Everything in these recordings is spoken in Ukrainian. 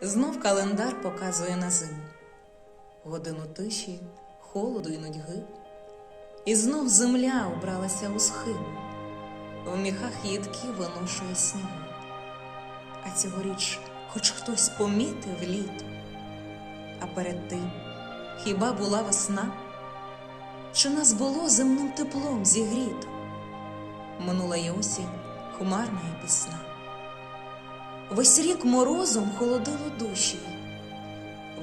Знов календар показує на зиму, годину тиші, холоду і нудьги. І знов земля убралася у схилу, в міхах їдки виношує снігу. А цьогоріч хоч хтось помітив літо, а перед тим хіба була весна? Чи нас було земним теплом зігріто? Минула й осінь, хмарна і пісна. Весь рік морозом холодило душі,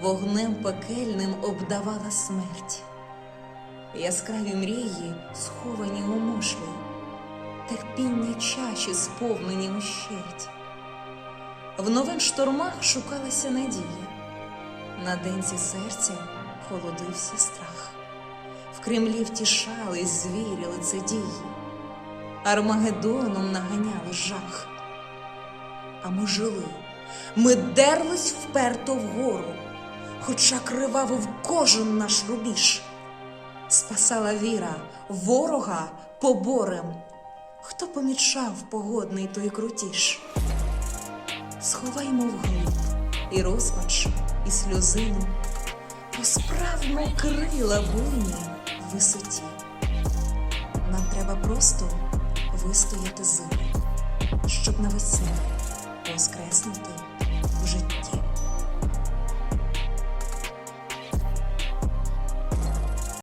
вогнем пекельним обдавала смерть. Яскраві мрії сховані у мушлі, терпіння чаші сповнені ущерть. В нових штормах шукалася надія, на денці серця холодився страх. В Кремлі втішались звірі лицедії, Армагеддоном наганяли жах. А ми жили, ми дерлись вперто вгору, хоча кривавив кожен наш рубіж. Спасала віра, ворога поборем, хто помічав погодний той крутіж. Сховаймо вглиб і розпач, і сльозину, посправмо крила буйні в висоті. Нам треба просто вистояти зиму, щоб навесні воскреснути в житті.